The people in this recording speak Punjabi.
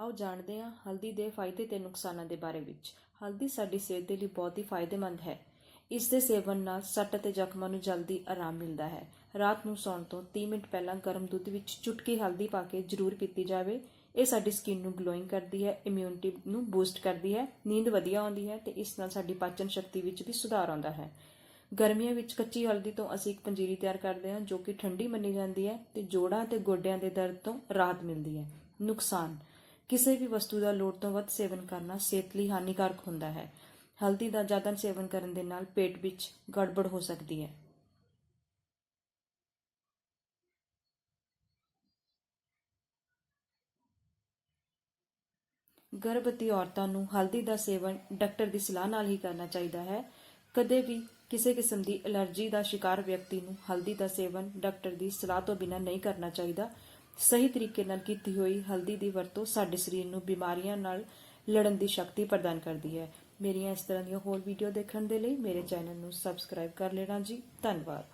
ਆਓ ਜਾਣਦੇ ਹਾਂ ਹਲਦੀ ਦੇ ਫਾਇਦੇ ਤੇ ਨੁਕਸਾਨਾਂ ਦੇ ਬਾਰੇ ਵਿੱਚ। ਹਲਦੀ ਸਾਡੀ ਸਿਹਤ ਦੇ ਲਈ ਬਹੁਤ ਹੀ ਫਾਇਦੇਮੰਦ ਹੈ। ਇਸ ਦੇ ਸੇਵਨ ਨਾਲ ਸੱਟ ਅਤੇ ਜ਼ਖਮਾਂ ਨੂੰ ਜਲਦੀ ਆਰਾਮ ਮਿਲਦਾ ਹੈ। ਰਾਤ ਨੂੰ ਸੌਣ ਤੋਂ 30 ਮਿੰਟ ਪਹਿਲਾਂ ਗਰਮ ਦੁੱਧ ਵਿੱਚ ਚੁਟਕੀ ਹਲਦੀ ਪਾ ਕੇ ਜ਼ਰੂਰ ਪੀਤੀ ਜਾਵੇ। ਇਹ ਸਾਡੀ ਸਕਿਨ ਨੂੰ ਗਲੋਇੰਗ ਕਰਦੀ ਹੈ ਇਮਿਊਨਿਟੀ ਨੂੰ ਬੂਸਟ ਕਰਦੀ ਹੈ, ਨੀਂਦ ਵਧੀਆ ਆਉਂਦੀ ਹੈ ਤੇ ਇਸ ਨਾਲ ਸਾਡੀ ਪਾਚਨ ਸ਼ਕਤੀ ਵਿੱਚ ਵੀ ਸੁਧਾਰ ਆਉਂਦਾ ਹੈ। ਗਰਮੀਆਂ ਵਿੱਚ ਕੱਚੀ ਹਲਦੀ ਤੋਂ ਅਸੀਂ ਇੱਕ ਪੰਜੀਰੀ ਤਿਆਰ ਕਰਦੇ ਹਾਂ ਜੋ ਕਿ ਠੰਡੀ ਮੰਨੀ ਜਾਂਦੀ ਹੈ ਤੇ ਜੋੜਾਂ ਤੇ ਗੋਡਿਆਂ ਦੇ ਦਰਦ ਤੋਂ ਰਾਹਤ ਮਿਲਦੀ ਹੈ। ਨੁਕਸਾਨ ਕਿਸੇ ਵੀ ਵਸਤੂ ਦਾ ਲੋੜ ਤੋਂ ਵੱਧ ਸੇਵਨ ਕਰਨਾ ਸਿਹਤ ਲਈ ਹਾਨੀਕਾਰਕ ਹੁੰਦਾ ਹੈ। ਹਲਦੀ ਦਾ ਜ਼ਿਆਦਾ ਸੇਵਨ ਕਰਨ ਦੇ ਨਾਲ ਪੇਟ ਵਿੱਚ ਗੜਬੜ ਹੋ ਸਕਦੀ ਹੈ। ਗਰਭਵਤੀ ਔਰਤਾਂ ਨੂੰ ਹਲਦੀ ਦਾ ਸੇਵਨ ਡਾਕਟਰ ਦੀ ਸਲਾਹ ਨਾਲ ਹੀ ਕਰਨਾ ਚਾਹੀਦਾ ਹੈ। ਕਦੇ ਵੀ ਕਿਸੇ ਕਿਸਮ ਦੀ ਅਲਰਜੀ ਦਾ ਸ਼ਿਕਾਰ ਵਿਅਕਤੀ ਨੂੰ ਹਲਦੀ ਦਾ ਸੇਵਨ ਡਾਕਟਰ ਦੀ ਸਲਾਹ ਤੋਂ ਬਿਨਾਂ ਨਹੀਂ ਕਰਨਾ ਚਾਹੀਦਾ। ਸਹੀ ਤਰੀਕੇ ਨਾਲ ਕੀਤੀ ਹੋਈ ਹਲਦੀ ਦੀ ਵਰਤੋਂ ਸਾਡੇ ਸਰੀਰ ਨੂੰ ਬਿਮਾਰੀਆਂ ਨਾਲ ਲੜਨ ਦੀ ਸ਼ਕਤੀ ਪ੍ਰਦਾਨ ਕਰਦੀ ਹੈ। ਮੇਰੀਆਂ ਇਸ ਤਰ੍ਹਾਂ ਦੀਆਂ ਹੋਰ ਵੀਡੀਓ ਦੇਖਣ ਦੇ ਲਈ ਮੇਰੇ ਚੈਨਲ ਨੂੰ ਸਬਸਕ੍ਰਾਈਬ ਕਰ ਲੈਣਾ ਜੀ। ਧੰਨਵਾਦ।